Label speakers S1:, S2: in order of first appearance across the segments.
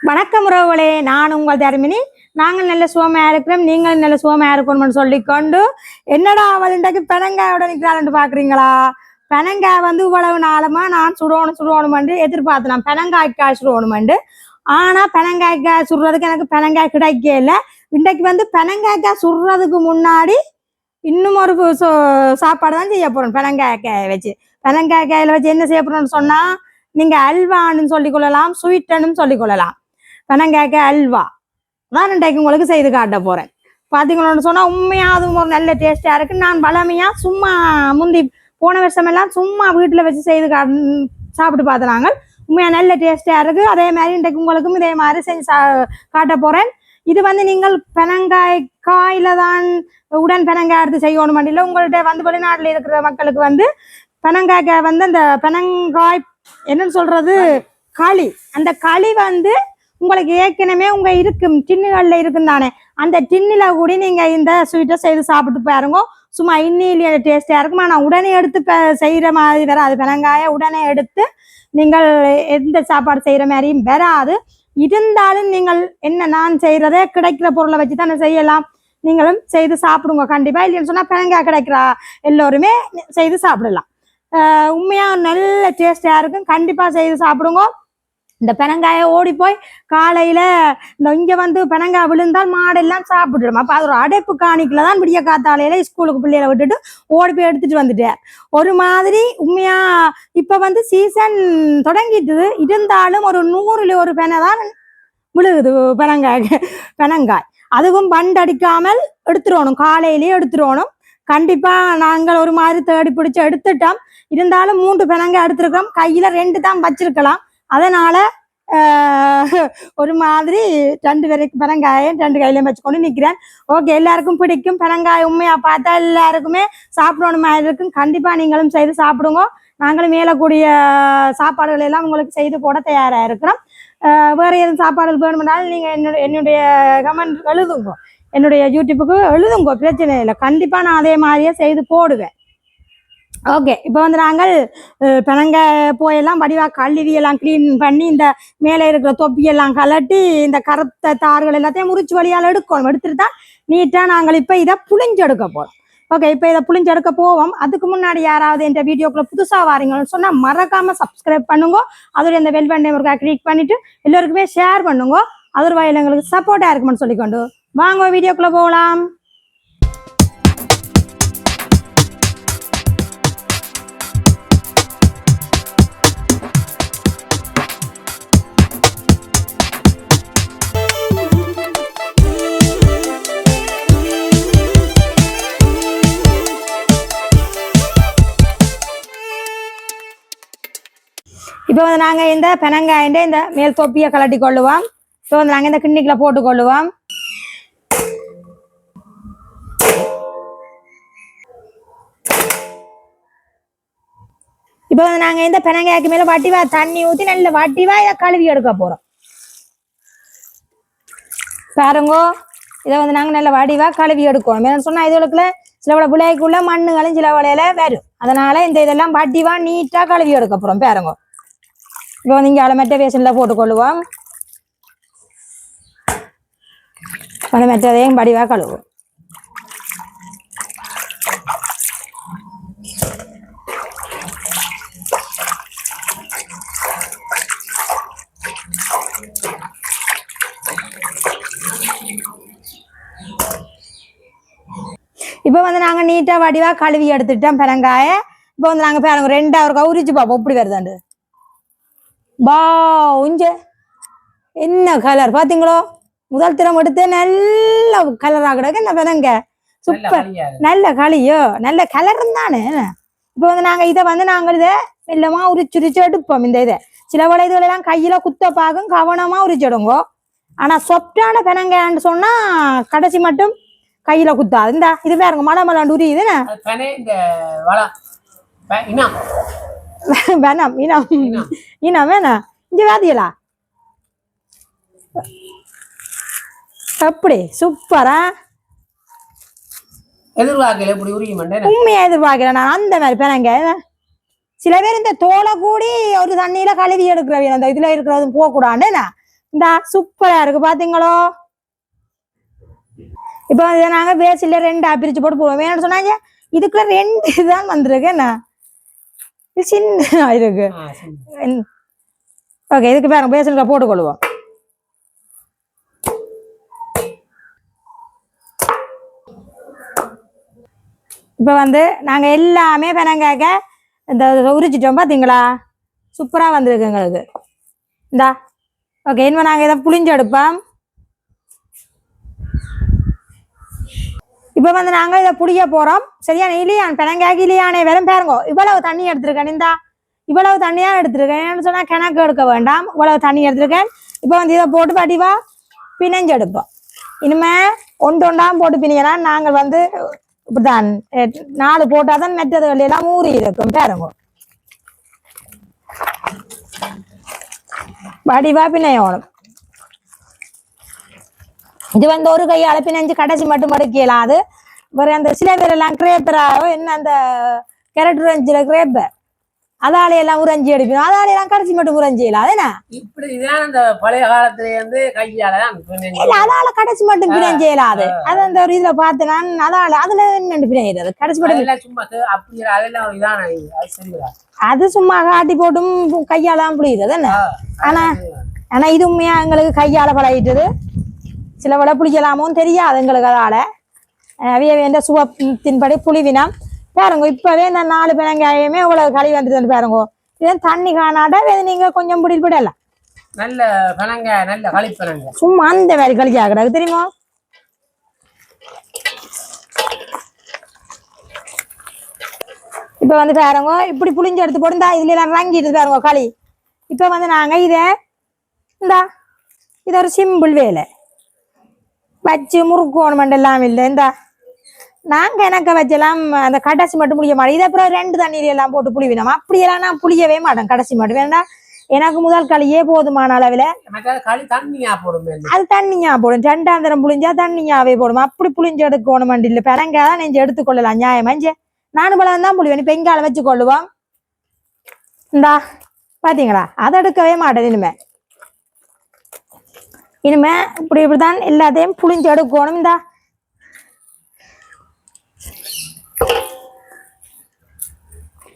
S1: வணக்கம் உறவுகளே நான் உங்கள் தர்மினி. நாங்கள் நல்ல சுகமாக இருக்கிறோம் நீங்களும் நல்ல சுகமாக இருக்கணும்னு சொல்லிக்கொண்டு என்னடா அவள் இன்றைக்கு பெனங்காயோட நிற்கிறாள்னு பார்க்குறீங்களா பெனங்காய் வந்து இவ்வளவு நாளமா நான் சுடணும் சுடணுமெண்டு எதிர்பார்த்தேன் பெனங்காய்க்காய் சுடணுமெண்டு ஆனால் பெனங்காய்க்காய் சுடுறதுக்கு எனக்கு பெனங்காய் கிடைக்கல இல்லை. இன்றைக்கு வந்து பெனங்காய்க்காய் சுடுறதுக்கு முன்னாடி இன்னும் ஒரு சோ- சாப்பாடு தான் செய்ய போறோம் பெனங்காய்க்காயை வச்சு. பெனங்காய்க்காயில வச்சு என்ன செய்ய போறோம்னு சொன்னா நீங்க அல்வான்னு சொல்லிக் கொள்ளலாம் ஸ்வீட்டுன்னு சொல்லிக் கொள்ளலாம் கேட்க அல்வா. தான் இன்றைக்கு உங்களுக்கு செய்து காட்ட போறேன். பாத்தீங்களோன்னு சொன்னா உண்மையா அதுவும் ஒரு நல்ல டேஸ்டா இருக்கு. நான் பழமையா சும்மா முந்தி போன வருஷம் எல்லாம் சும்மா வீட்டுல வச்சு செய்து கா சாப்பிட்டு பார்த்தேன் நாங்கள் உண்மையா நல்ல டேஸ்டா இருக்கு. அதே மாதிரி இன்றைக்கு உங்களுக்கும் இதே மாதிரி செஞ்சு சா- காட்ட போறேன். இது வந்து நீங்கள் பெனங்காய் காயில தான் உடன் பெனங்காய் எடுத்து செய்யணும் இல்லை உங்கள்ட்ட வந்து வெளிநாட்டில் இருக்கிற மக்களுக்கு வந்து பெனங்காய்க்காய் வந்து அந்த பெனங்காய் என்னன்னு சொல்றது? களி. அந்த களி வந்து உங்களுக்கு ஏற்கனவே உங்க இருக்கும் டின்னுகள்ல இருக்கும் தானே? அந்த டின்னுல கூட நீங்க இந்த ஸ்வீட்டை செய்து சாப்பிட்டு பாருங்க. சும்மா இன்னிலேயே டேஸ்டியா இருக்கும்? ஆனா உடனே எடுத்து செய்யற மாதிரி வராது. பெனங்காய உடனே எடுத்து நீங்கள் எந்த சாப்பாடு செய்யற மாதிரியும் வராது. இருந்தாலும் நீங்கள் என்ன நான் செய்யறதே கிடைக்கிற பொருளை வச்சு தானே செய்யலாம். நீங்களும் செய்து சாப்பிடுங்க. கண்டிப்பா இல்லைன்னு சொன்னா பெனங்காய் கிடைக்கிறா. எல்லோருமே செய்து சாப்பிடலாம். உண்மையா நல்ல டேஸ்டியா இருக்கும். கண்டிப்பா செய்து சாப்பிடுங்க. இந்த பெனங்காயை ஓடி போய் காலையில இந்த இங்க வந்து பெனங்காய் விழுந்தால் மாடெல்லாம் சாப்பிட்டுடும். அப்ப அது ஒரு அடைப்பு காணிக்கல தான் விடிய காத்தாலையில ஸ்கூலுக்கு பிள்ளைகளை விட்டுட்டு ஓடி போய் எடுத்துட்டு வந்துட்டார் ஒரு மாதிரி உண்மையா இப்ப வந்து சீசன் தொடங்கிட்டுது. இருந்தாலும் ஒரு நூறுல ஒரு பெனை தான் விழுகுது பெனங்காய் பெனங்காய். அதுவும் பண்டடிக்காமல் எடுத்துடணும். காலையிலேயே எடுத்துருவணும் கண்டிப்பா நாங்கள் ஒரு மாதிரி தேடி பிடிச்சி எடுத்துட்டோம். இருந்தாலும் மூன்று பெனங்காய் எடுத்திருக்கோம் கையில ரெண்டு தான் வச்சிருக்கலாம். அதனால ஒரு மாதிரி ரெண்டு பேருக்கு பெனங்காயம் ரெண்டு கையிலையும் வச்சுக்கொண்டு நிற்கிறேன் ஓகே எல்லாருக்கும் பிடிக்கும். பனங்காய் உண்மையாக பார்த்தா எல்லாருக்குமே சாப்பிடணும் மாதிரி இருக்கும். கண்டிப்பாக நீங்களும் செய்து சாப்பிடுங்க. நாங்களும் மேலக்கூடிய சாப்பாடுகள் எல்லாம் உங்களுக்கு செய்து போட தயாராக இருக்கிறோம். வேறு வேற எதுவும் சாப்பாடுகள் வேணுமென்றாலும் நீங்கள் என்னுடைய என்னுடைய கமெண்ட் எழுதுங்க. என்னுடைய யூடியூப்புக்கு எழுதுங்க. பிரச்சனை இல்லை. கண்டிப்பாக நான் அதே மாதிரியே செய்து போடுவேன். ஓகே இப்போ வந்து நாங்கள் பிணங்க போயெல்லாம் வடிவா கழுவி எல்லாம் க்ளீன் பண்ணி இந்த மேலே இருக்கிற தொப்பியெல்லாம் கலட்டி இந்த கருத்த தார்கள் எல்லாத்தையும் முறிச்சு வழியால் எடுக்கணும். எடுத்துட்டு தான் நீட்டாக நாங்கள் இப்போ இதை புளிஞ்செடுக்க போகிறோம் ஓகே இப்போ இதை புளிஞ்செடுக்க போவோம். அதுக்கு முன்னாடி யாராவது இந்த வீடியோக்குள்ள புதுசாக வாரீங்கன்னு சொன்னால் மறக்காமல் சப்ஸ்கிரைப் பண்ணுங்க. அதோட இந்த வெல்வெண்டை பட்டன் கிளிக் பண்ணிவிட்டு எல்லோருக்குமே ஷேர் பண்ணுங்க. அதர் வயல் எங்களுக்கு சப்போர்ட்டாக இருக்குமென்னு சொல்லிக்கொண்டு வாங்க வீடியோக்குள்ளே போகலாம். இப்போ வந்து நாங்கள் இந்த பெனங்காயிൻ്റെ இந்த மேல் தொப்பியை கலட்டி கொள்ளுவோம். இப்போ வந்து நாங்கள் இந்த கிண்ணிக்கில் போட்டு கொள்ளுவோம். இப்போ வந்து நாங்கள் இந்த பெனங்காய்க்கு மேலே வட்டிவா தண்ணி ஊற்றி நல்ல வட்டிவா இதை கழுவி எடுக்க போகிறோம் பாருங்கோ இதை வந்து நாங்கள் நல்ல வடிவா கழுவி எடுக்கணும் ஏன்னு சொன்னால் இதுகளுக்குள்ள சில விட விளைக்குள்ள மண்ணுகளும் சில விளையில வரும். அதனால இந்த இதெல்லாம் வட்டிவா நீட்டா கழுவி எடுக்க போகிறோம் பாருங்க. இப்போ வந்து இங்கே மெட்ட பேசனில் போட்டுக்கொள்ளுவோம் அந்த மெட்டதையும் வடிவா கழுவுவோம் இப்போ வந்து நாங்கள் நீட்டாக வடிவாக கழுவி எடுத்துட்டோம் பெரங்காய. இப்போ வந்து நாங்கள் பாருங்க ரெண்டாவது ஒரு உரிச்சு பார்ப்போம். இப்படி வருதாண்டு? பா உஞ்ச என்ன கலர் பாத்தீங்களோ? முதல் திறம் எடுத்து நல்ல கலராக கிடக்கு. என்ன பெரங்க? சூப்பர் நல்ல களியோ? நல்ல கலர் தானே? இப்போ வந்து நாங்கள் இதை வந்து நாங்கள் இதை மெல்லமா உரிச்சு உரிச்சு எடுப்போம் இந்த இதை. சில விட இதுகளெல்லாம் கையில குத்த பாக்கும் கவனமா உரிச்சிடுங்கோ ஆனா சொப்டான பெனங்கான்னு சொன்னா கடைசி மட்டும் கையில குத்தாது. இந்த இது பாருங்க மலை மலாண்டு உரியுதுன்னு வேணாம் இனம்.
S2: இனம்
S1: வேணாம் இங்க வாதியலா அப்படி சூப்பரா
S2: எதிர்பார்க்கல இப்படி மாட்டேன்
S1: உண்மையா எதிர்பார்க்கிறேன் நான் அந்த மாதிரி பெறங்க சில பேர் இந்த தோலை கூடி ஒரு தண்ணியில கழுவி எடுக்கிறவங்க அந்த இதுல இருக்கிறது போக கூடாதுன்னு இந்த சூப்பரா இருக்கு பாத்தீங்களோ? இப்போ இதை நாங்க பேசில ரெண்டா பிரிச்சு போட்டு போடுவோம். வேணும்னு சொன்னாங்க இதுக்குள்ள ரெண்டு தான் வந்திருக்கு என்ன? இது சின்ன. இருக்கு. ஓகே இதுக்கு பாருங்க பேசலுக்கா போட்டுக்கொள்வோம். இப்போ வந்து நாங்கள் எல்லாமே பெனங்காக்க இந்த உரிச்சிட்டோம் பார்த்தீங்களா சூப்பராக வந்திருக்கு எங்களுக்கு. இந்தா ஓகே இனிமே நாங்கள் இதை புளிஞ்சு எடுப்போம் இப்போ வந்து நாங்கள் இதை புடிக்க போகிறோம் சரியா? இலியான் பெனங்காய்க்கு இலியானே வெறும் பாருங்க. இவ்வளவு தண்ணி எடுத்திருக்கேன் இந்தா இவ்வளவு தண்ணியா எடுத்திருக்கேன் சொன்னால் சொன்னா எடுக்க வேண்டாம். இவ்வளவு தண்ணி எடுத்திருக்கேன் இப்போ வந்து இதை போட்டு பாட்டிவா பிணைஞ்சு எடுப்போம் இனிமே ஒன்று ஒன்றாம் போட்டு பிணையனா நாங்கள் வந்து இப்படிதான் எ, நாலு போட்டாதான் மெத்ததுகள் எல்லாம் ஊறி இருக்கும். பாருங்க. வடிவா பிணையணும். இது வந்து ஒரு கையால பிணைஞ்சு கடைசி மட்டும் மடுக்க இயலாது வேற அந்த சில பேர் எல்லாம் கிரேப்பராவோ என்ன அந்த கேரட் உறைஞ்சில கிரேப்பர் அதால எல்லாம் உறைஞ்சி அதால எல்லாம் கடைசி மட்டும் உறைஞ்சி இயலாது என்ன?
S2: இப்படி இதான் அந்த பழைய காலத்துல இருந்து கையால.
S1: இல்ல அதால கடைசி மட்டும் பிணைஞ்சு இயலாது அது. அந்த ஒரு இதுல பார்த்து நான் அதால அதுல என்னண்டு பிணைகிறது கடைசி மட்டும்
S2: சும்மா அப்படி அதெல்லாம் இதான இது. அது
S1: சும்மா காட்டி போட்டும் கையால புளியுறது என்ன? ஆனா ஆனா இது உண்மையா எங்களுக்கு கையால பழகிட்டது? சில விட புளிக்கலாமோன்னு தெரியாது எங்களுக்கு அதால. அவிய வேண்ட சுவத்தின்படி புளிவினம் பாருங்க இப்பவே இந்த நாலு பிணங்காயுமே இவ்வளவு களி வந்துட்டு பாருங்க. இதன் தண்ணி காணாட நீங்க கொஞ்சம் பிடி விடலாம்
S2: நல்ல பனங்க நல்ல களிப்பனங்க
S1: சும்மா அந்த மாதிரி களி ஆகுறது தெரியுமா? இப்ப வந்து பாருங்க இப்படி புளிஞ்சு எடுத்து போட்டு இந்தா இதுல எல்லாம் ரங்கிட்டு பாருங்க களி. இப்ப வந்து நாங்க இத இந்தா இது ஒரு சிம்பிள் வேலை. வச்சு முறுக்கோணும் எல்லாம் இல்லை இந்தா. நாங்க எனக்கு வச்செல்லாம் அந்த கடைசி மட்டும் புளிய மாட்டோம். இதை அப்புறம் ரெண்டு தண்ணீர் எல்லாம் போட்டு புளிவினோம். அப்படியெல்லாம் நான் புளியவே மாட்டேன் கடைசி மட்டும். வேண்டாம் எனக்கு முதல் களியே போதுமான அளவில் அது தண்ணியா போடும். ரெண்டாம் தரம் புளிஞ்சா தண்ணியாவே போடும். அப்படி புளிஞ்சு எடுக்கணும் இல்லை. பெனங்கா தான் நெஞ்சு எடுத்துக்கொள்ளலாம். நியாயமா இஞ்சே? நானும் பழம் தான் புளிவேன். இப்போ எங்கால வச்சு கொள்ளுவோம். இந்தா பாத்தீங்களா? அதை எடுக்கவே மாட்டேன் இனிமே. இனிமே இப்படி இப்படிதான் எல்லாத்தையும் புளிஞ்சு எடுக்கணும். இந்தா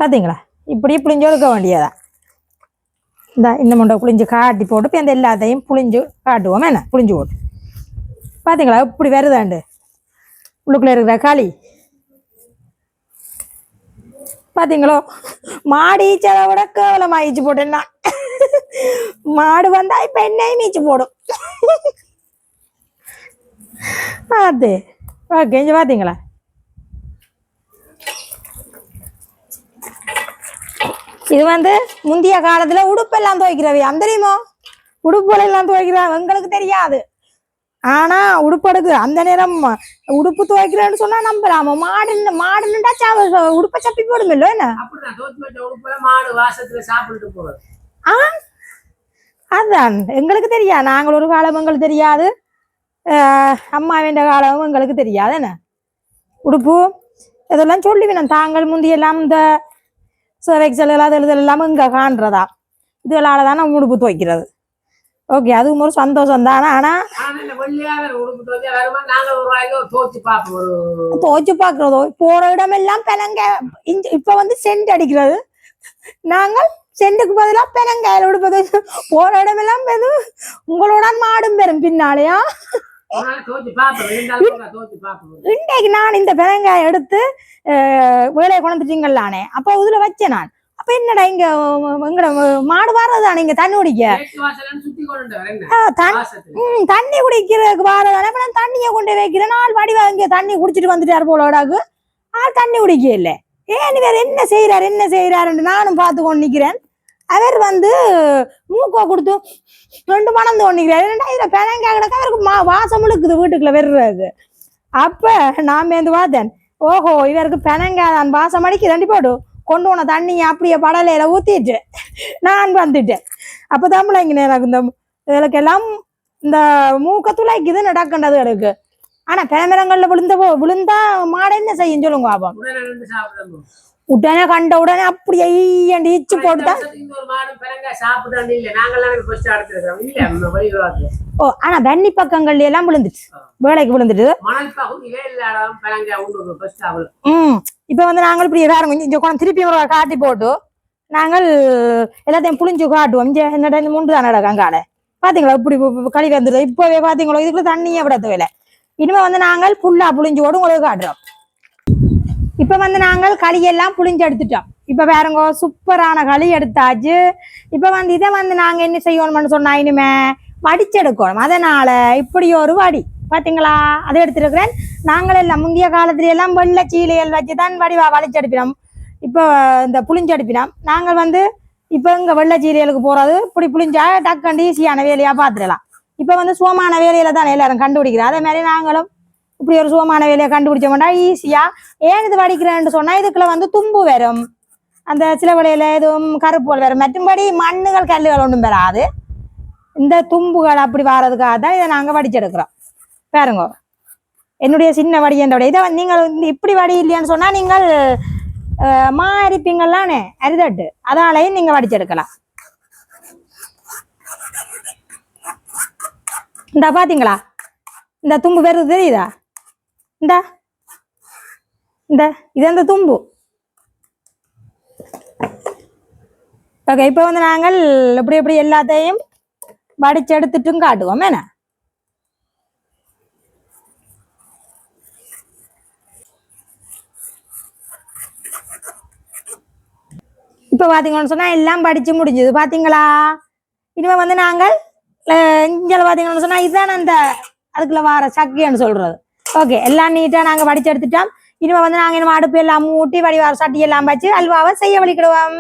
S1: பார்த்தீங்களா இப்படியே புளிஞ்சு எடுக்க வேண்டியதா? இந்த இந்த முண்டை புளிஞ்சு காட்டி போட்டு இப்போ இந்த எல்லாத்தையும் புளிஞ்சு காட்டுவோம். என்ன? புளிஞ்சு போட்டு. பார்த்தீங்களா இப்படி வருதாண்டு? உள்ளுக்குள்ளே இருக்கிற களி. பார்த்தீங்களோ மாடு ஈச்சதை விட கேவலமாக ஈச்சு போட்டேன்னா மாடு வந்தால் இப்போ என்னையும் ஈச்சு போடும். அது. ஓகே பார்த்தீங்களா இது வந்து முந்தைய காலத்துல உடுப்பெல்லாம் துவைக்கிறவை. அந்த தெரியுமோ? உடுப்புகள் எல்லாம் துவைக்கிறோம் எங்களுக்கு தெரியாது. ஆனா உடுப்பு எடுக்கு அந்த நேரம் உடுப்பு துவைக்கிறேன்னு சொன்னா நம்பலாமா மாடு மாடுன்னுட்டா சா உடுப்பை சப்பி என்ன?
S2: தோத்து வச்ச உடுப்புல மாடு வாசத்துல சாப்பிட்டுட்டு போறது.
S1: ஆ? அதான். எங்களுக்கு தெரியாது. நாங்கள் ஒரு காலம் எங்களுக்கு தெரியாது. அம்மா வேண்ட காலம் எங்களுக்கு தெரியாது. என்ன? உடுப்பு? இதெல்லாம் சொல்லிவினோம். தாங்கள் முந்தியெல்லாம் இந்த எக்ஸல் எல்லாம் எழுதல் எல்லாம் இங்கே காண்றதா? இதுகளால தான் உடுப்பு துவைக்கிறது. ஓகே அதுவும் ஒரு சந்தோஷம் தானே.
S2: ஆனா
S1: துவைச்சு பார்க்குறதோ? போற இடமெல்லாம் இங்க இப்போ வந்து சென்ட் அடிக்கிறது. நாங்கள் சென்ட்டுக்கு பதிலாக பெனங்காயில் உடுப்பது போற இடமெல்லாம் பெரு உங்களோட மாடும் பெறும் பின்னாலேயா? இன்றைக்கு நான் இந்த பெனங்காயை எடுத்து வேலையை கொண்டுட்டீங்களானே அப்போ இதுல வச்சேன் நான். அப்ப என்னடா இங்க எங்கட மாடு வர்றதானே இங்க தண்ணி குடிக்க? தண்ணி குடிக்கிறதுக்கு வரதானே. இப்ப நான் தண்ணியை கொண்டு வைக்கிறேன். நாள் வடிவா இங்க தண்ணி குடிச்சிட்டு வந்துட்டார் போலோடாக்கு ஆள் தண்ணி குடிக்க இல்லை ஏன் வேற என்ன செய்யறாரு என்ன செய்யறாருன்னு நானும் பார்த்து கொண்டு நிக்கிறேன். அவர் வந்து மூக்கோ கொடுத்து ரெண்டு மனம் தோண்டிக்கிறாரு. ரெண்டா இதுல பிணங்க கிடக்க அவருக்கு மா வாசம் இழுக்குது வீட்டுக்குள்ள வெறுறது அப்ப நான் வந்து பார்த்தேன். ஓஹோ இவருக்கு பிணங்காதான் வாசம் அடிக்கு ரெண்டு போடு. கொண்டு போன தண்ணியை அப்படியே படலையில ஊத்திட்டு நான் வந்துட்டேன். அப்ப தமிழங்க எனக்கு இந்த இதுக்கெல்லாம் இந்த மூக்க துளைக்குது நடக்கின்றது எனக்கு ஆனா பெனமரங்கள்ல விழுந்த விழுந்தா மாடு என்ன செய்யும் சொல்லுங்க பாப்போம்
S2: உடனே
S1: கண்ட உடனே அப்படி ஐயண்டி இச்சு
S2: வெளிவாக்கு
S1: ஓ ஆனா வெண்ணி பக்கங்கள்ல எல்லாம் விழுந்துச்சு வேலைக்கு விழுந்துட்டு ம். இப்போ வந்து நாங்கள் இப்படி வேற இங்க கொண்டு திருப்பி ஒரு காட்டி போட்டு நாங்கள் எல்லாத்தையும் புளிஞ்சு காட்டுவோம். இங்க என்னடா இந்த முண்டு தானடா கங்கால பாத்தீங்களா? இப்படி இப்ப- இப்ப கழி வந்துடும் இப்பவே பாத்தீங்களா? இதுக்குள்ள தண்ணியே விட தேவையில்ல இனிமே வந்து நாங்கள் புல்லா புளிஞ்சு ஓடு உங்களுக்கு காட்டுறோம். இப்ப வந்து நாங்கள் களியெல்லாம் புளிஞ்சு எடுத்துட்டோம். இப்ப பாருங்க சூப்பரான களி எடுத்தாச்சு. இப்ப வந்து இதை வந்து நாங்க என்ன செய்யணும்னு சொன்னா இனிமே வடிச்செடுக்கணும். அதனால இப்படி ஒரு வடி. பாத்தீங்களா? அதை எடுத்துருக்கிறேன். நாங்கள் எல்லாம் முந்தைய காலத்துல எல்லாம் வெள்ளை சீலையல் வச்சு தான் வடிவா வளைச்செடுப்பினோம் இப்போ இந்த புளிஞ்செடுப்பினோம் நாங்கள் வந்து இப்போ இங்கே வெள்ளை சீரியலுக்கு போகிறது இப்படி புளிஞ்சா டக்கண்டு ஈஸியான வேலையாக பார்த்துடலாம் இப்போ வந்து சுகமான வேலையில தான் எல்லாரும் கண்டுபிடிக்கிறோம் அதே மாதிரி நாங்களும் இப்படி ஒரு சுகமான வேலையை கண்டுபிடிச்சோம்னா ஈஸியாக ஏன் இது வடிக்கிறேன்னு சொன்னால் இதுக்குள்ள வந்து தும்பு வரும். அந்த சில வழியில எதுவும் கருப்புகள் வரும். மற்றும்படி மண்ணுகள் கல்லுகள் ஒன்றும் வராது. இந்த தும்புகள் அப்படி வர்றதுக்காக தான் இதை நாங்கள் வடிச்செடுக்கிறோம். பாருங்க. என்னுடைய சின்ன வடி என்னோட இதை வந்து நீங்கள் இப்படி வடி இல்லையான்னு சொன்னால் நீங்கள் மா அரிப்பீங்களானே அரிதட்டு. அதாலையும் நீங்கள் வடிச்செடுக்கலாம். இந்த பார்த்தீங்களா இந்த தும்பு வருது தெரியுதா? இந்த. இந்த இது அந்த தும்பு. ஓகே இப்போ வந்து நாங்கள் எப்படி இப்படி எல்லாத்தையும் வடிச்சு எடுத்துட்டும் காட்டுவோம் என்ன? இப்போ பார்த்தீங்கன்னு சொன்னால் எல்லாம் படித்து முடிஞ்சது. பார்த்தீங்களா இனிமே வந்து நாங்கள் இங்கே பார்த்தீங்கன்னு சொன்னால் இதுதான் அந்த அதுக்குள்ள வார சக்கின்னு சொல்கிறது ஓகே எல்லாம் நீட்டாக நாங்கள் வடிச்சு எடுத்துட்டோம். இனிமே வந்து நாங்கள் இனிமே அடுப்பு எல்லாம் மூட்டி வடிவார சட்டி எல்லாம் வச்சு அல்வாவை செய்ய வலிக்கிடுவோம்.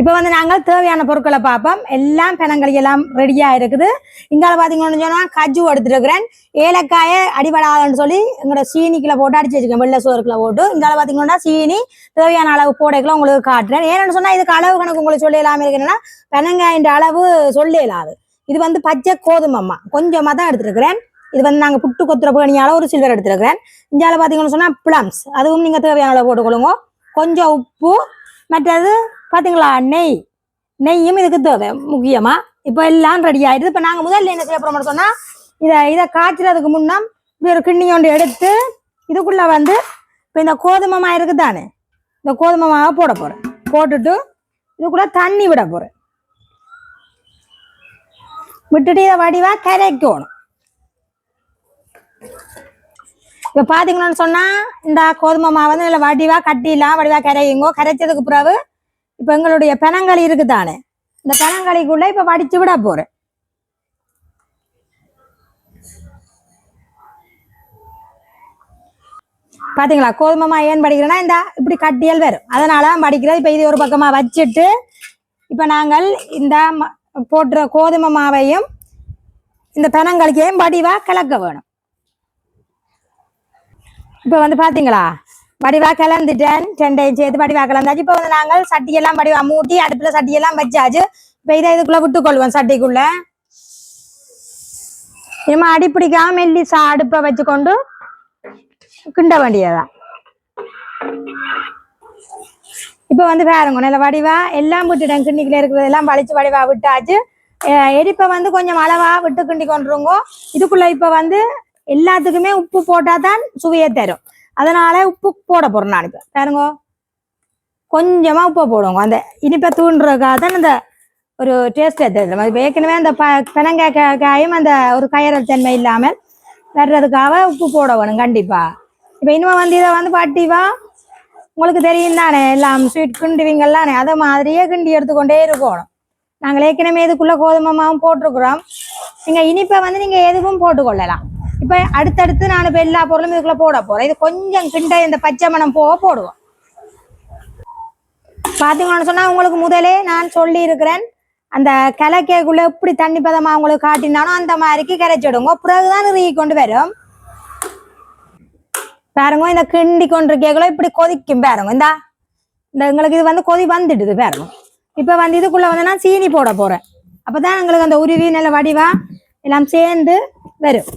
S1: இப்போ வந்து நாங்கள் தேவையான பொருட்களை பார்ப்போம். எல்லாம் பிணங்கள் எல்லாம் ரெடியாக இருக்குது. இங்கால பார்த்தீங்கன்னு சொன்னால் கஜு எடுத்துருக்கிறேன். ஏலக்காயை அடிபடாதுன்னு சொல்லி எங்களோட சீனிக்குள்ள போட்டு அடிச்சு வச்சுக்கேன் வெள்ளை சோறுக்குள்ள போட்டு. இங்கால பார்த்தீங்கன்னா சீனி தேவையான அளவு போடைக்குள்ள உங்களுக்கு காட்டுறேன். ஏன்னு சொன்னா இதுக்கு அளவு கணக்கு உங்களுக்கு சொல்லலாம இருக்குன்னா பிணங்காயின் அளவு சொல்லலாது இது வந்து பச்சை கோதுமம்மா கொஞ்சமா தான் எடுத்துருக்கிறேன். இது வந்து நாங்கள் புட்டு கொத்துற பேணியால் ஒரு சில்வர் எடுத்துருக்கிறேன். இஞ்சால பார்த்தீங்கன்னு சொன்னால் பிளம்ஸ் அதுவும் நீங்கள் தேவையான அளவு போட்டுக்கொள்ளுங்க. கொஞ்சம் உப்பு மற்றது பார்த்தீங்களா நெய். நெய்யும் இதுக்கு தேவை முக்கியமாக இப்போ எல்லாம் ரெடி ஆகிடுது இப்போ நாங்கள் முதல்ல என்ன செய்ய போகிறோம்னு சொன்னால் இதை இதை காய்ச்சறதுக்கு முன்னா இப்படி ஒரு கிண்ணி ஒன்று எடுத்து இதுக்குள்ளே வந்து இப்போ இந்த கோதுமை மாவு இருக்குதானே இந்த கோதுமை மாவை போட போகிறேன் போட்டுட்டு இதுக்குள்ளே தண்ணி விட போகிறேன் விட்டுட்டு இதை வடிவாக கரைக்கணும். இப்போ பார்த்தீங்கன்னு சொன்னா இந்த கோதுமை மாவு வந்து நல்லா வடிவா கட்டிலாம் வடிவா கரையுங்கோ கரைச்சதுக்கு பிறகு இப்போ எங்களுடைய பெனங்களி இருக்குதானே? இந்த பெனங்களிக்குள்ள இப்போ வடிச்சு விட போறேன். பாத்தீங்களா? கோதுமை மாவு ஏன் படிக்கிறேன்னா இந்த இப்படி கட்டியல் வரும். அதனால தான் படிக்கிறது இப்போ இது ஒரு பக்கமாக வச்சுட்டு இப்போ நாங்கள் இந்த போட்டுற கோதுமை மாவையும் இந்த பெனங்களுக்கையும் வடிவாக கலக்க வேணும். இப்போ வந்து பாத்தீங்களா? வடிவா கலந்துட்டேன். டெண்டையும் சேர்த்து வடிவா கலந்தாச்சு. இப்போ வந்து நாங்கள் சட்டியெல்லாம் வடிவா மூட்டி அடுப்புல சட்டியெல்லாம் வச்சாச்சு. இப்போ இதை இதுக்குள்ள விட்டுக்கொள்வோம் சட்டிக்குள்ள. இனிமே அடி பிடிக்காம மெல்லிசா அடுப்பை வச்சுக்கொண்டு கிண்ட வேண்டியதான் இப்போ வந்து பாருங்க நல்ல வடிவா எல்லாம் விட்டுட்டேன். கிண்ணிக்குள்ள இருக்கிறது எல்லாம் வலிச்சு வடிவா விட்டாச்சு. அஹ் எரிப்பை வந்து கொஞ்சம் அளவா விட்டு கிண்டி கொண்டுருங்கோ. இதுக்குள்ள இப்போ வந்து எல்லாத்துக்குமே உப்பு போட்டாதான் சுவையை தரும். அதனால உப்பு போட போறேன் நான் இப்போ. பாருங்க. கொஞ்சமா உப்பு போடுவோங்க. அந்த இனிப்பை தூண்டுறதுக்காக தான் இந்த ஒரு டேஸ்ட் தெரியும் இப்போ ஏற்கனவே அந்த ப பெனங்காய் காயும் அந்த ஒரு கயறல் தன்மை இல்லாமல் வர்றதுக்காக உப்பு போட வேணும் கண்டிப்பா. இப்போ இனிமே வந்து இதை வந்து பாட்டிவா உங்களுக்கு தெரியும் தானே எல்லாம் ஸ்வீட் கிண்டுவீங்கல்லானே அதை மாதிரியே கிண்டி எடுத்துக்கொண்டே இருக்கணும். நாங்கள் ஏற்கனவே இதுக்குள்ள கோதுமை மாவும் போட்டிருக்கிறோம். நீங்க இனிப்பை வந்து நீங்க எதுவும் போட்டுக்கொள்ளலாம். இப்போ அடுத்தடுத்து நான் இப்போ எல்லா பொருளும் இதுக்குள்ள போட போறேன் இது கொஞ்சம் கிண்ட இந்த பச்சை மணம் போக போடுவோம். பாத்தீங்கன்னு சொன்னா உங்களுக்கு முதலே நான் சொல்லி இருக்கிறேன் அந்த கலக்கைக்குள்ள எப்படி தண்ணி பதமா உங்களுக்கு காட்டினாலும் அந்த மாதிரிக்கு கரைச்சிடுங்க. பிறகுதான் இறுகி கொண்டு வரும். பாருங்க இந்த கிண்டி கொண்டிருக்கேக்குள்ள இப்படி கொதிக்கும் பாருங்க. இந்தா இந்த எங்களுக்கு இது வந்து கொதி வந்துடுது பாருங்க. இப்ப வந்து இதுக்குள்ள வந்து நான் சீனி போட போறேன். அப்பதான் எங்களுக்கு அந்த உருவி நல்ல வடிவா எல்லாம் சேர்ந்து வரும்.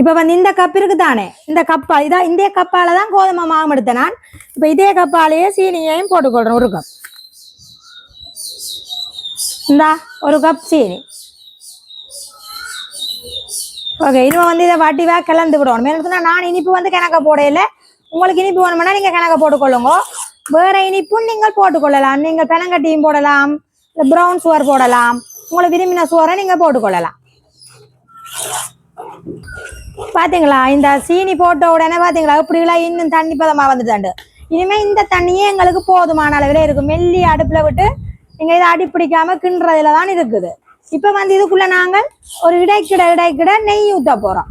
S1: இப்ப வந்து இந்த கப் இருக்கு தானே இந்த கப்பா இதான் இந்த கப்பால தான் கோதுமை மாவு எடுத்தேன் நான். இப்ப இதே கப்பாலேயே சீனியையும் போட்டுக்கொள்றேன் ஒரு கப் இந்தா ஒரு கப் சீனி. ஓகே இனிமே வந்து இதை வாட்டிவா கிளந்து விடணும். மேலும் நான் இனிப்பு வந்து கணக்க போடையில உங்களுக்கு இனிப்பு வேணும்னா நீங்க கணக்க போட்டுக்கொள்ளுங்க. வேற இனிப்பும் நீங்கள் போட்டுக்கொள்ளலாம். நீங்கள் பெனங்கட்டியும் போடலாம். இல்லை ப்ரௌன் சுவர் போடலாம். உங்களுக்கு விரும்பின சுவரை நீங்க போட்டுக்கொள்ளலாம். பாத்தீங்களா? இந்த சீனி போட்ட உடனே பாத்தீங்களா? இப்படிலாம் இன்னும் தண்ணி பதமா வந்துட்டாண்டு இனிமே இந்த தண்ணியே எங்களுக்கு போதுமான அளவில் இருக்கும். மெல்லி அடுப்புல விட்டு நீங்க இதை அடி பிடிக்காம கிண்டுறதுல தான் இருக்குது. இப்ப வந்து இதுக்குள்ள நாங்கள் ஒரு இடைக்கிட இடைக்கிட நெய் ஊத்த போறோம்.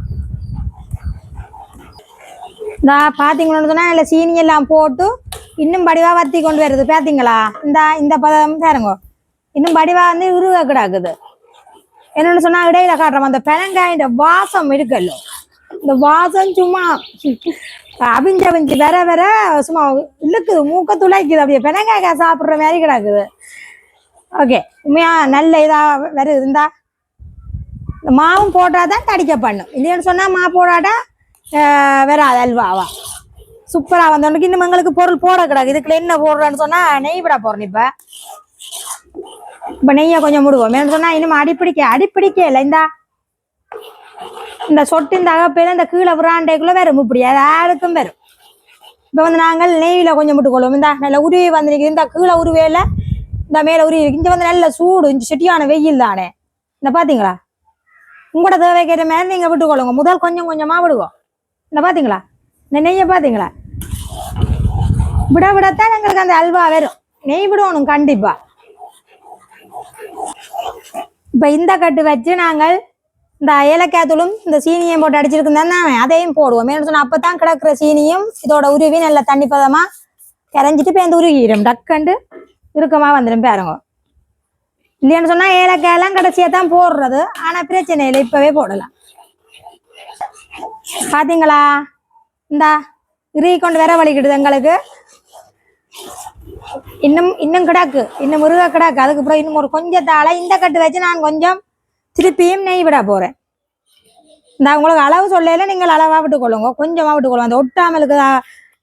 S1: இந்த பாத்தீங்களா நல்ல சீனி எல்லாம் போட்டு இன்னும் படிவா வத்தி கொண்டு வருது. பாத்தீங்களா? இந்த இந்த பதம் பாருங்க. இன்னும் படிவா வந்து உருவ கிடாக்குது. என்னன்னு சொன்னா இடையில காட்டுறோம். அந்த பெனங்காயின் வாசம் இருக்குல்ல. இந்த வாசம் சும்மா அவிஞ்ச அவிஞ்சு வர வர சும்மா இழுக்குது மூக்க துளைக்குது. அப்படியே பெனங்காய் சாப்பிடுற மாதிரி கிடக்குது. ஓகே உண்மையா நல்ல இதா வேற இருந்தா இந்த மாவும் போட்டால் தான் தடிக்க பண்ணும். இல்லைன்னு சொன்னால் மா போடாட்டா ஆஹ், வராது அல்வாவா சூப்பராக வந்தவனுக்கு இன்னும் எங்களுக்கு பொருள் போட கிடக்கு. இதுக்குள்ள என்ன போடுறேன்னு சொன்னால் நெய் விட போறேன் இப்போ. இப்போ நெய்யை கொஞ்சம் முடுவோம். ஏன்னு சொன்னால் இன்னும் அடிப்பிடிக்க அடிப்பிடிக்க இல்லை. இந்தா இந்த சொட்டு இந்த அகப்பையில இந்த கீழே விராண்டைக்குள்ள வரும் இப்படி. அது வரும். இப்போ வந்து நாங்கள் நெய்யில் கொஞ்சம் முட்டுக்கொள்வோம். இந்த நல்ல உருவி வந்திருக்குது. இந்த கீழே உருவையில இந்த மேலே உருவி இருக்கு. இங்கே வந்து நல்ல சூடு. இஞ்சி செட்டியான வெயில் தானே. இந்த பார்த்தீங்களா உங்களோட தேவைக்கேற்ற மாதிரி நீங்கள் விட்டுக்கொள்ளுங்க. முதல் கொஞ்சம் கொஞ்சமாக விடுவோம். இந்த பார்த்தீங்களா இந்த நெய்யை பார்த்தீங்களா விட விடத்தான் எங்களுக்கு அந்த அல்வா வரும். நெய் விடணும் கண்டிப்பா. இப்போ இந்த கட்டு வச்சு நாங்கள் இந்த ஏலக்காய் தூளும் இந்த சீனியும் போட்டு அடிச்சிருக்கு தானே அதையும் போடுவோம். ஏன்னு சொன்னா அப்பதான் கிடக்குற சீனியும் இதோட உருவி நல்ல தண்ணி பதமா கரைஞ்சிட்டு பேருந்து உருகிடும். டக்குண்டு இறுக்கமாக வந்துடும் பாருங்க. இல்லைன்னு சொன்னா ஏலக்காயெல்லாம் கடைசியாக கடைசியா தான் போடுறது. ஆனா பிரச்சனை இல்லை இப்பவே போடலாம். பாத்தீங்களா? இந்தா இறுகி கொண்டு வர வலிக்கிடுது எங்களுக்கு. இன்னும் இன்னும் கிடக்கு. இன்னும் முருகா கிடக்கு. அதுக்கு அப்புறம் இன்னும் ஒரு கொஞ்சத்தால இந்த கட்டு வச்சு நான் கொஞ்சம் திருப்பியும் நெய் விட போறேன். இந்த உங்களுக்கு அளவு சொல்லல நீங்கள் அளவா விட்டுக்கொள்ளுங்க. கொஞ்சமா விட்டுக்கொள்ளுங்க. அந்த ஒட்டாமலுக்கு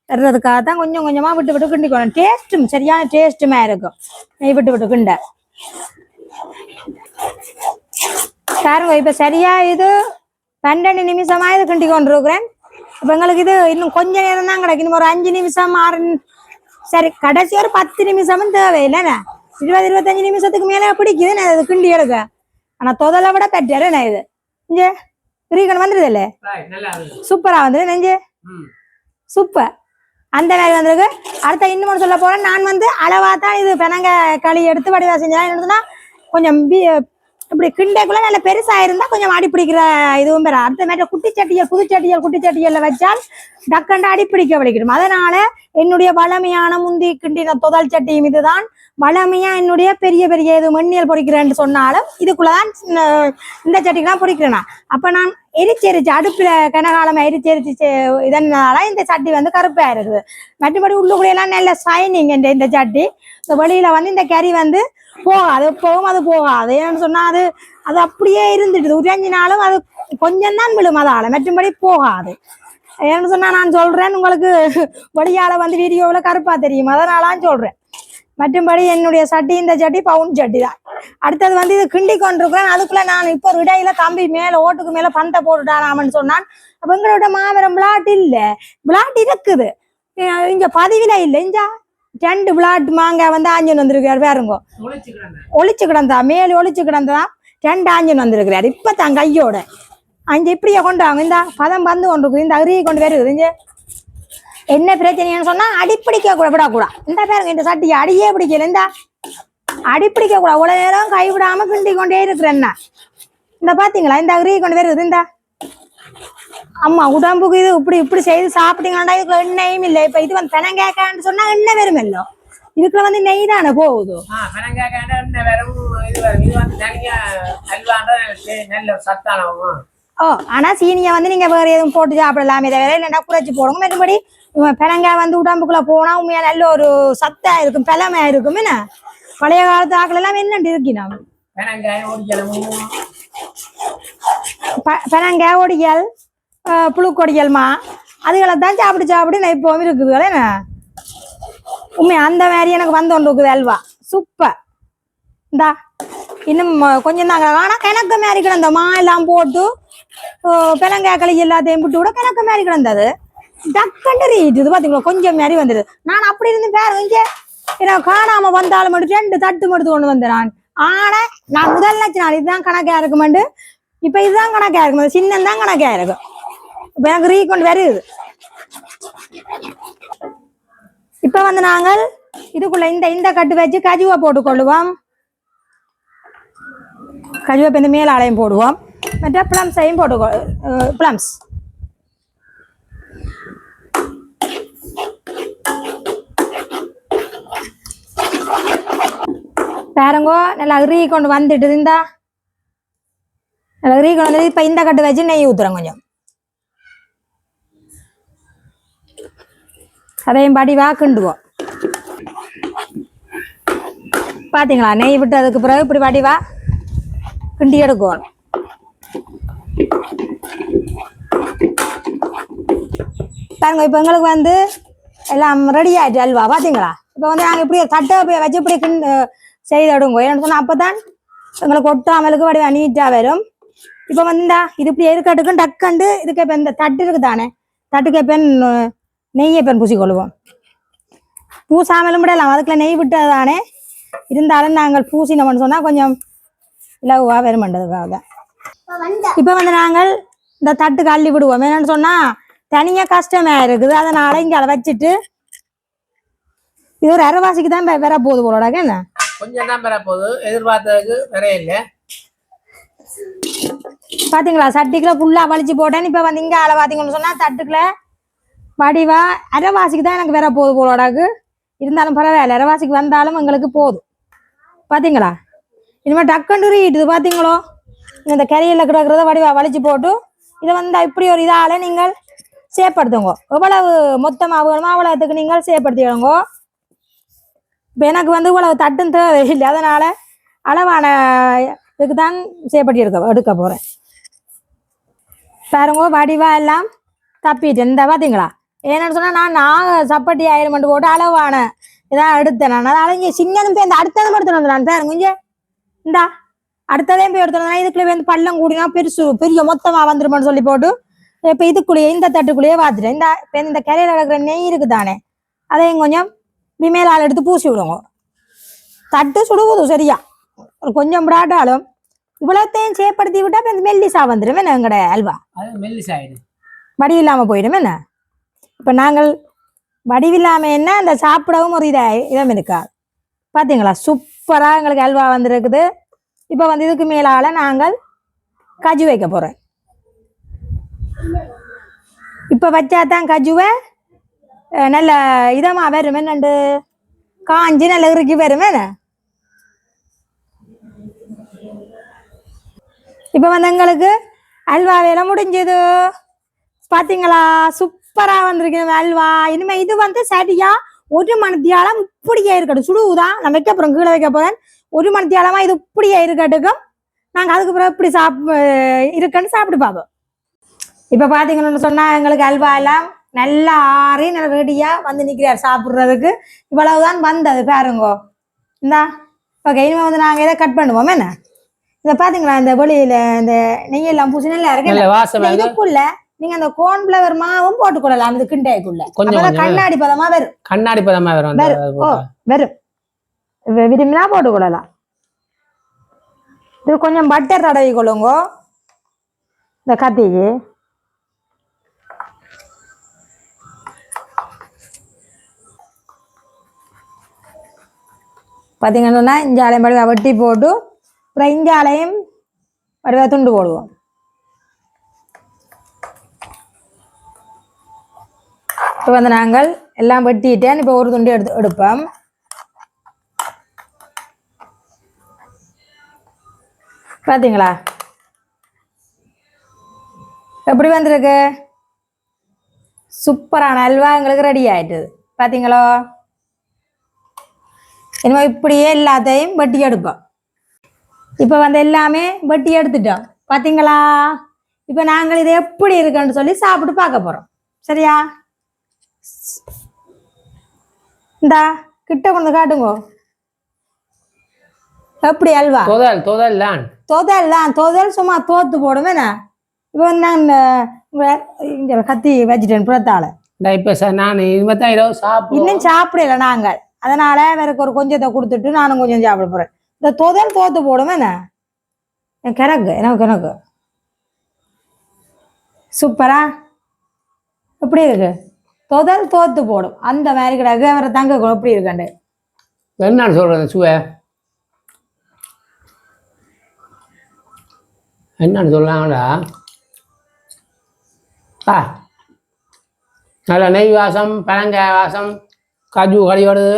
S1: வர்றதுக்காக தான் கொஞ்சம் கொஞ்சமா விட்டு விட்டு கிண்டிக்கணும் டேஸ்ட்டும் சரியான டேஸ்ட்டுமே இருக்கும். நெய் விட்டு விட்டு கிண்ட. பாருங்க இப்போ சரியா இது பன்னெண்டு நிமிஷமா இது கிண்டி கொண்டிருக்கிறேன். இப்போ எங்களுக்கு இது இன்னும் கொஞ்ச நேரம் தான் கிடைக்கும் இன்னும் ஒரு அஞ்சு நிமிஷம் ஆறு சரி கடைசி ஒரு பத்து நிமிஷமும் தேவையில்லைண்ணே இருபது இருபத்தஞ்சு நிமிஷத்துக்கு மேலே பிடிக்குது நான் இது கிண்டி எடுக்க. ஆனா தொதலை விட பெட்டர் நான் இது. இங்கே ரீகன் வந்துருது இல்லை
S2: Right, நல்லா இருக்கு.
S1: சூப்பரா வந்துரு நெஞ்சு. சூப்பர். அந்த மாதிரி வந்திருக்கு. அடுத்த இன்னும் சொல்ல போறேன். நான் வந்து அளவா தான் இது பெனங்க களி எடுத்து வடிவா செஞ்சேன். என்னதுன்னா கொஞ்சம் இப்படி கிண்டைக்குள்ள நல்ல பெருசா இருந்தா கொஞ்சம் அடி பிடிக்கிற இதுவும் பெற. அடுத்த மாதிரி குட்டி சட்டியல் புது சட்டியல் குட்டி சட்டியல்ல வச்சால் டக்கண்டா அடி பிடிக்க வலிக்கிடும். அதனால என்னுடைய வளமையான முந்தி கிண்டின தொதல் சட்டியும் இதுதான். வளமையா என்னுடைய பெரிய பெரிய இது மண்ணியல் பொறிக்கிறேன்னு சொன்னாலும் இதுக்குள்ளதான் இந்த சட்டிக்கு தான் அப்ப நான் எரிச்செரிச்சு அடுப்புல கனகாலமா எரிச்செரிச்சு செ- இதனால இந்த சட்டி வந்து கருப்பா இருக்குது. மற்றபடி உள்ளுக்குள்ள எல்லாம் நல்ல சைனிங் இந்த இந்த சட்டி. வெளியில வந்து இந்த கறி வந்து போகாது எப்பவும் அது போகாது ஏன்னு சொன்னா அது அது அப்படியே இருந்துட்டு உறைஞ்சினாலும் அது கொஞ்சம் தான் விழும் அதால மற்றும்படி போகாது. ஏன்னு சொன்னா நான் சொல்றேன் உங்களுக்கு வெளியால வந்து வீடியோவில் கருப்பா தெரியும். அதனால சொல்றேன். மற்றும்படி என்னுடைய சட்டி இந்த சட்டி பவுன் சட்டி தான். அடுத்தது வந்து இது கிண்டி கொண்டிருக்கிறேன் அதுக்குள்ள நான் இப்போ ஒரு இடையில தம்பி மேல ஓட்டுக்கு மேல பந்தை போட்டுட்டாராமன்னு சொன்னான். அப்ப எங்களோட மாபெரும் பிளாட் இல்ல. பிளாட் இருக்குது. இங்க பதிவில இல்ல. இஞ்சா ரெண்டு விளாட்டு மாங்காய் வந்து ஆஞ்சன் வந்திருக்காரு வேறுங்க
S2: முளைச்சுக்கிறேன்.
S1: ஒளிச்சு கிடந்தா மேல் ஒளிச்சு கிடந்தா ரெண்டு ஆஞ்சன் வந்திருக்கிறாரு. இப்ப தான் கையோட. அஞ்சு இப்படியே கொண்டாங்க இந்த பதம் வந்து கொண்டு இருக்குது. இந்த அருகே கொண்டு வருது. இங்க. என்ன பிரச்சனைன்னு சொன்னா அடிப்பிடிக்க கூட விடக்கூடாது. இந்த பேருங்க இந்த சட்டி அடியே பிடிக்கல. இந்த. அடிப்பிடிக்க கூட. அவ்வளவு நேரம் கை விடாம கிண்டி கொண்டே இருக்கிறேன்னா. இந்த பாத்தீங்களா? இந்த அருகே கொண்டு வருது. இந்த. அம்மா உடம்புக்கு இது இப்படி இப்படி செய்து சாப்பிட்டீங்கன்னா இதுக்குள்ள எண்ணெயும் இல்லை. இப்ப இது வந்து தெனங்காய்க்கான்னு சொன்னா எண்ணெய் வருமல்லோ இதுக்குள்ள வந்து நெய் தானே போகுது. ஓ ஆனா சீனியை வந்து நீங்க வேற எதுவும் போட்டு சாப்பிடலாம் இதை வேற இல்லைன்னா குறைச்சி போடுங்க. மற்றபடி பெனங்காய் வந்து உடம்புக்குள்ள போனா உண்மையா நல்ல ஒரு சத்தா இருக்கும் பழமையா இருக்கும். என்ன? பழைய காலத்து ஆக்கள் எல்லாம் என்னண்டு இருக்கினோம்?
S2: பனங்காய்,
S1: ஒடியல் புழுக்கொடிகள்மா. அதுகளை தான் சாப்பிட்டு சாப்பிட்டு நான் இப்போ இருக்குது என்ன? உண்மை அந்த மாதிரி எனக்கு வந்து ஒன்று இருக்குது அல்வா. சூப்பர். இந்தா இன்னும் கொஞ்சம் தாங்க ஆனால் கிணக்கு மாதிரி கிடந்த மா எல்லாம் போட்டு பிளங்காக்களி எல்லாத்தையும் விட்டு கூட கிணக்கு மாதிரி கிடந்தது. டக்குன்னு ரீட்டுது பார்த்தீங்களா கொஞ்சம் மாதிரி வந்தது. நான் அப்படி இருந்து பேர் இங்கே ஏன்னா காணாம வந்தாலும் மட்டும் ரெண்டு தட்டு மட்டும் கொண்டு வந்தேன் நான் ஆனா நான் முதல் நாள் இதுதான் கணக்கா இருக்குமெண்டு. இப்ப இதுதான் கணக்கா இருக்கும் சின்னம் தான் கணக்கா இருக்கும் இப்ப எனக்கு ரீகொண்டு வருது இப்ப வந்து நாங்கள் இதுக்குள்ள இந்த இந்த கட்டு வச்சு கஜுவை போட்டுக்கொள்ளுவோம் கஜுவை இப்ப இந்த மேலாலையும் போடுவோம். மற்ற பிளம்ஸையும் போட்டுக்கோ பிளம்ஸ் பாருங்கோ நல்லா ரீ கொண்டு வந்துட்டு இருந்தா. நல்லா ரீ கொண்டு வந்து இப்ப இந்த கட்டு வச்சு நெய் ஊத்துறேன் கொஞ்சம். அதையும் படி கிண்டுவோம் பாத்தீங்களா? நெய் விட்டு அதுக்கு பிறகு இப்படி வடிவா கிண்டி எடுக்கணும் பாருங்க இப்போ எங்களுக்கு வந்து எல்லாம் ரெடி ஆயிட்டு அல்வா பாத்தீங்களா? இப்போ வந்து நாங்கள் இப்படி தட்டை போய் வச்சு இப்படி கிண்டு செய்து எடுங்க ஏன்னு சொன்னால் அப்போ தான் எங்களுக்கு ஒட்டாமலுக்கு வடிவா நீட்டாக வரும். இப்போ வந்து இந்தா இது இப்படி இருக்கட்டுக்கும் டக்கண்டு இதுக்கு இப்போ இந்த தட்டு இருக்குதானே? தட்டுக்கு இப்போ நெய்யை இப்போ பூசிக்கொள்வோம் பூசாமலும் விடலாம். அதுக்குள்ள நெய் விட்டது தானே இருந்தாலும் நாங்கள் பூசினோம்னு சொன்னால் கொஞ்சம் இலகுவாக வருமன்றதுக்காக தான் இப்போ வந்து நாங்கள் இந்த தட்டுக்கு அள்ளி விடுவோம். என்னன்னு சொன்னால் தனியாக கஷ்டமாக இருக்குது. அதனால இங்கே வச்சுட்டு இது ஒரு அரைவாசிக்கு தான் வர போகுது போலடாக்க என்ன?
S2: கொஞ்சம் தான் பெற போகுது எதிர்பார்த்ததுக்கு நிறைய இல்லை
S1: பாத்தீங்களா? சட்டிக்குள்ள ஃபுல்லா வலிச்சு போட்டேன் இப்ப வந்து இங்க ஆளை பாத்தீங்கன்னு சொன்னா தட்டுக்குள்ள வடிவா அரைவாசிக்கு தான் எனக்கு வேற போகுது போலோடாக்கு இருந்தாலும் பரவாயில்ல அரைவாசிக்கு வந்தாலும் எங்களுக்கு போதும் பாத்தீங்களா? இனிமே டக்குன்னு ரீட்டுது பாத்தீங்களோ? இந்த கரையில கிடக்கிறத வடிவா வலிச்சு போட்டு இதை வந்து இப்படி ஒரு இதால நீங்கள் சேப்படுத்துங்க எவ்வளவு மொத்தமாக வேணுமோ அவ்வளவுத்துக்கு நீங்கள் சேப்படுத்திடுங்க இப்போ எனக்கு வந்து இவ்வளவு தட்டும் தேவையில்லை அதனால அளவான இதுக்கு தான் சேப்பட்டி எடுக்க எடுக்க போகிறேன் பாருங்க வடிவா எல்லாம் தப்பிட்டு இந்த பார்த்தீங்களா ஏன்னு சொன்னா நான் நான் சப்பட்டி ஆயிரம் போட்டு அளவான. இதான் எடுத்தேன் நான். அதனால இங்கே சின்னதும் போய் இந்த அடுத்ததும் எடுத்துட்டு வந்து நான் பாருங்க இங்கே. இந்தா. அடுத்ததையும் போய் எடுத்துட்டு வந்தா இதுக்குள்ளே வந்து பள்ளம் கூடினா பெருசு பெரிய மொத்தமா வந்துருமான்னு சொல்லி போட்டு இப்போ இதுக்குள்ளேயே இந்த தட்டுக்குள்ளேயே பார்த்துட்டேன் இந்த இப்ப இந்த கரையில் கிடக்குற நெய் இருக்குதானே அதையும் கொஞ்சம் விமேலால் எடுத்து பூசி விடுங்க. தட்டு சுடுவது சரியா. ஒரு கொஞ்சம் பிராட்டாலும் இவ்வளோத்தையும் சேப்படுத்தி விட்டா இப்ப இந்த மெல்லிசா வந்துடும் என்ன எங்கட அல்வா?
S2: அது மெல்லிசாயிடு
S1: வடி இல்லாம போயிடும். என்ன? இப்போ நாங்கள் வடிவில்லாம என்ன அந்த சாப்பிடவும் ஒரு இதாக இதம் இருக்காது பார்த்தீங்களா சூப்பராக எங்களுக்கு அல்வா வந்திருக்குது. இப்போ வந்து இதுக்கு மேலால நாங்கள் கஜு வைக்க இப்போ வச்சாதான் கஜுவை நல்ல இதமாக வருமே நண்டு காஞ்சி நல்ல இறுக்கி வருமே இப்போ வந்து எங்களுக்கு அல்வா வேலை முடிஞ்சது. சூப் சூப்பரா வந்திருக்கு அல்வா இனிமே இது வந்து சரியா ஒரு மணித்தியாலம் இப்படியே இருக்கட்டும். சுடுவுதான் நான் வைக்க போறேன் கீழே வைக்க போறேன். ஒரு மணித்தியாலமா இது இப்படியே இருக்கட்டுக்கும் நாங்க அதுக்கு பிறகு இப்படி சாப் இருக்குன்னு சாப்பிட்டு பார்ப்போம். இப்ப பாத்தீங்கன்னு சொன்னா எங்களுக்கு அல்வா எல்லாம் நல்லா ஆறி நல்ல ரெடியா வந்து நிக்கிறார் சாப்பிடுறதுக்கு. இவ்வளவுதான் வந்தது பாருங்கோ. இந்தா ஓகே இனிமே வந்து நாங்க இதை கட் பண்ணுவோம் என்ன? இதை பாத்தீங்களா இந்த வெளியில இந்த நெய்யெல்லாம் பூசி நல்லா இருக்கு இதுக்குள்ள நீங்க அந்த கோன்ஃபிளவர் மாவும் போட்டுக்கொள்ளலாம் இந்த கிண்டைக்குள்ள.
S2: கொஞ்சம்
S1: கண்ணாடி பதமா வரும்.
S2: கண்ணாடி பதமா வரும் அந்த
S1: வரும். ஓ
S2: போட்டா.
S1: விரும்பினா போட்டுக்கொள்ளலாம் இது கொஞ்சம் பட்டர் தடவி கொள்ளுங்க. இந்த கத்திக்கு. பார்த்தீங்கன்னா இஞ்சாலையும் படுவா வெட்டி போட்டு அப்புறம் இஞ்சாலையும் படுவா துண்டு போடுவோம். இப்போ வந்து நாங்கள் எல்லாம் வெட்டிட்டேன் இப்போ ஒரு துண்டு எடுத்து எடுப்போம். பார்த்தீங்களா எப்படி வந்திருக்கு? சூப்பரான அல்வா எங்களுக்கு ரெடி ஆயிட்டுது. பார்த்தீங்களோ இனிமே இப்படியே எல்லாத்தையும் வெட்டி எடுப்போம். இப்போ வந்து எல்லாமே வெட்டி எடுத்துட்டோம். பார்த்தீங்களா இப்போ நாங்கள் இது எப்படி இருக்குன்னு சொல்லி சாப்பிட்டு பார்க்க போறோம். சரியா? இந்தா கிட்ட கொண்டு காட்டுங்க. எப்படி அல்வா?
S2: தொதல் தொதல் தான்
S1: தோதல் தான் தோதல் சும்மா தோத்து போடும் என்ன? இப்போ நான் இந்த கத்தி வச்சுட்டேன் புறத்தால.
S2: இப்ப ச- நான் இனிமே தான் இரவு சாப்பிடுவோம்.
S1: இன்னும் சாப்பிடல நாங்கள். அதனால வேறக்கு ஒரு கொஞ்சத்தை கொடுத்துட்டு நானும் கொஞ்சம் சாப்பிட போறேன். இந்த தோதல் தோத்து என் கிணக்கு எனக்கு கிணக்கு சூப்பரா? எப்படி இருக்கு? தோதல் தோத்து போடும். அந்த மாதிரி கிடக்கு. அவரை தங்க எப்படி இருக்காண்டு?
S2: என்னன்னு சொல்றது சுவை? என்னன்னு சொல்றாங்கடா ஆ. நல்ல நெய் வாசம் பழங்காய் வாசம் காஜு கறி வருது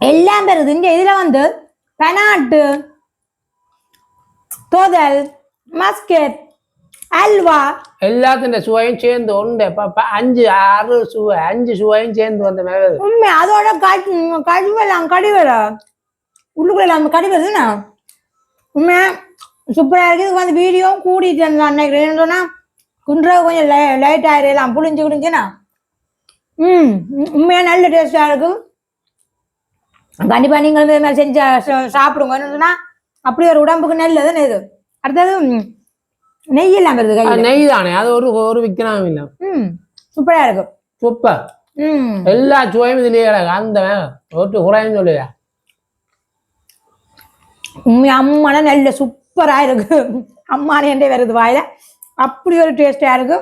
S1: எல்லாம் பெறுது. இங்க இதுல வந்து பெனாட்டு தோதல் மஸ்கெட் அல்வா.
S2: எல்லாத்தின் சுவையும் சேர்ந்து உண்டு. அஞ்சு ஆறு சுவை அஞ்சு சுவையும் சேர்ந்து வந்த வருது.
S1: உண்மை அதோட கழி கழிவெல்லாம் கடிவர உள்ளுக்குள்ள எல்லாம் கடி வருதுண்ணா உண்மை சூப்பராக இருக்குது இதுக்கு வந்து வீடியோவும் கூடிட்டு நான் நினைக்கிறேன் சொன்னா குன்ற கொஞ்சம் லை லைட் ஆயிடலாம் புளிஞ்சு குடிஞ்சுண்ணா ம் உம், உண்மையா நல்ல டேஸ்டாக இருக்கும் கண்டிப்பாக நீங்கள் இதே மாதிரி செஞ்சு சா- சாப்பிடுங்கன்னு சொன்னா அப்படி ஒரு உடம்புக்கு நல்லதுன்னு இது. அடுத்தது நெய் எல்லாம் வருது கையில்.
S2: நெய் தானே அது ஒரு ஒரு விற்கிறாம இல்லை.
S1: ம் சூப்பராக இருக்கும்.
S2: சூப்பர்.
S1: ம்.
S2: எல்லா சுவையும் இதுலயே கிடக்கு. அந்த ஒரு குறையும் சொல்லுயா.
S1: உண்மை அம்மான நல்ல சூப்பராக இருக்கு அம்மானே என்றே வருது வாயில. அப்படி ஒரு டேஸ்டாக இருக்கு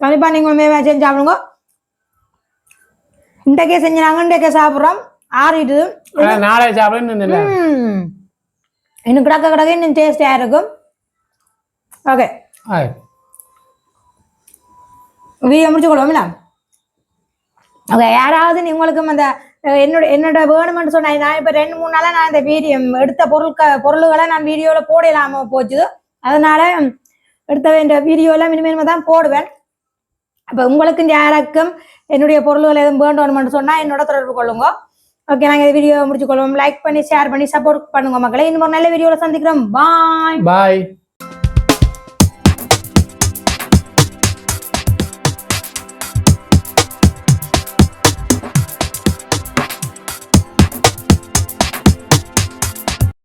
S1: கண்டிப்பாக நீங்கள் உண்மையாக செஞ்சு சாப்பிடுங்க. இன்றைக்கே செஞ்சு நாங்கள் இன்றைக்கே சாப்பிட்றோம். ஆறிடுது
S2: நாளை சாப்பிடுன்னு.
S1: இன்னும் கிடக்க கிடக்க இன்னும் டேஸ்டாக இருக்கும்.
S2: ஆய்.
S1: வீடியோ முடிச்சு கொள்வோம்ல ஓகே யாராவது நீ உங்களுக்கு அந்த என்னோட என்னோட வேணுமென்னு சொன்னா நான் இப்போ ரெண்டு மூணு நாளாக நான் இந்த வீடியோ எடுத்த பொருட்க பொருள்களை நான் வீடியோவில் போடலாம போச்சுது அதனால எடுத்த வேண்டிய வீடியோலாம் இனிமேல் தான் போடுவேன். அப்போ உங்களுக்கு இந்த யாருக்கும் என்னுடைய பொருள்கள் எதுவும் வேண்டும்னு சொன்னால் என்னோட தொடர்பு கொள்ளுங்க. ஓகே நாங்கள் இந்த வீடியோ முடிச்சு கொள்வோம். லைக் பண்ணி ஷேர் பண்ணி சப்போர்ட் பண்ணுங்க மக்களை. இன்னும் ஒரு நல்ல வீடியோவில் சந்திக்கிறோம். பாய்
S2: பாய்